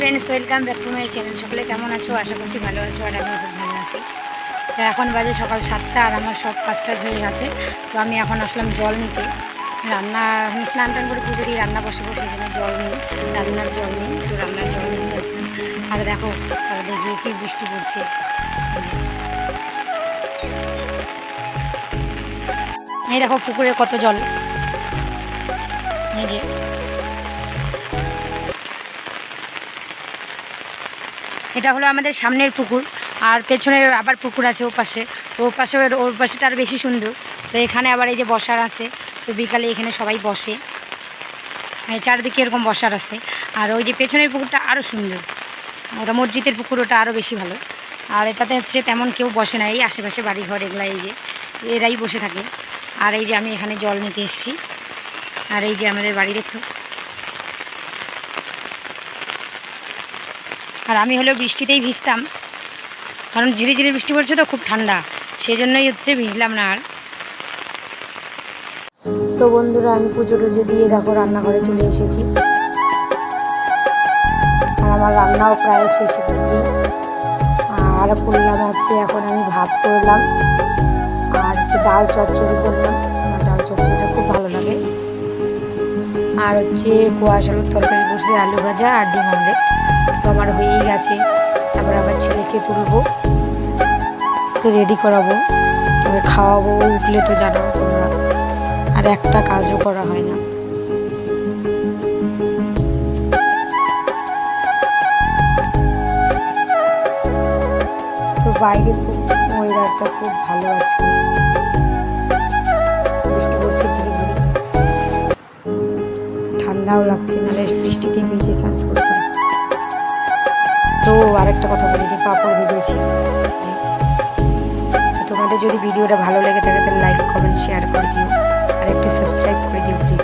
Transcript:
Friends welcome back to my channel সকলে কেমন আছো? আশা করছি ভালো আছো আর আমি খুব ভালো আছি। তো এখন বাজে সকাল সাতটা আর আমার সব কাজ টাজ হয়ে গেছে। তো আমি এখন আসলাম জল নিতে। রান্না, আমি স্নান টান করে পুজো দিয়ে রান্না বসে বসে জন্য জল নিই, রান্নার জল নিই তো রান্নার জল নিয়ে গেছিলাম আর দেখো আর কি বৃষ্টি পড়ছে। এই দেখো পুকুরে কত জল। এই যে। এটা হলো আমাদের সামনের পুকুর, আর পেছনে আবার পুকুর আছে ও পাশে তো ও পাশে ওর- পাশেটা বেশি সুন্দর। তো এখানে আবার এই যে বসার আছে, তো বিকালে এখানে সবাই বসে। চারিদিকে এরকম বসার আছে। আর ওই যে পেছনের পুকুরটা আরও সুন্দর। ওটা মসজিদের পুকুর, ওটা আরও বেশি ভালো। আর এটাতে হচ্ছে তেমন কেউ বসে না, এই আশেপাশে বাড়ি ঘর এগুলা এই যে, এরাই বসে থাকে। আর এই যে আমি এখানে জল নিতে এসেছি। আর এই যে আমাদের বাড়ি দেখতো আর আমি হলেও বৃষ্টিতেই ভিজতাম। কারণ ঝিরি ঝিরি বৃষ্টি পড়ছে তো, খুব ঠান্ডা। সেই জন্যই হচ্ছে ভিজলাম না আর। তো বন্ধুরা, আমি পুজো টুজো দিয়ে দেখো রান্নাঘরে চলে এসেছি। আর আমার রান্নাও প্রায় শেষের দিকে। আর করলাম হচ্ছে, এখন আমি ভাত করলাম। আর হচ্ছে ডাল চচ্চড়ি করলাম। ডাল চচ্চড়িটা খুব ভালো লাগে। আর হচ্ছে কোয়াশ আলুর তরকারি করছি আলু ভাজা আর ডিম অমলেট। তো আমার হয়েই গেছে। তারপর আবার ছেলেকে তুলবো। তো রেডি করাবো। তবে খাওয়াবো উঠলে তো জানো তোমরা। আর একটা কাজও করা হয় না। তো বাইরে খুব ওয়েদারটা খুব ভালো আছে বৃষ্টি পড়ছে ঝিরি ঝিরি ঠান্ডাও লাগছে, নাহলে বৃষ্টিতে ভিজে স্নান করছে তো আরেকটা কথা বলি, যে পাপড় ভিজেছি। তোমাদের যদি ভিডিওটা ভালো লেগে থাকে, তাহলে লাইক কমেন্ট শেয়ার করে দিও। আর একটু সাবস্ক্রাইব করে দিও প্লিজ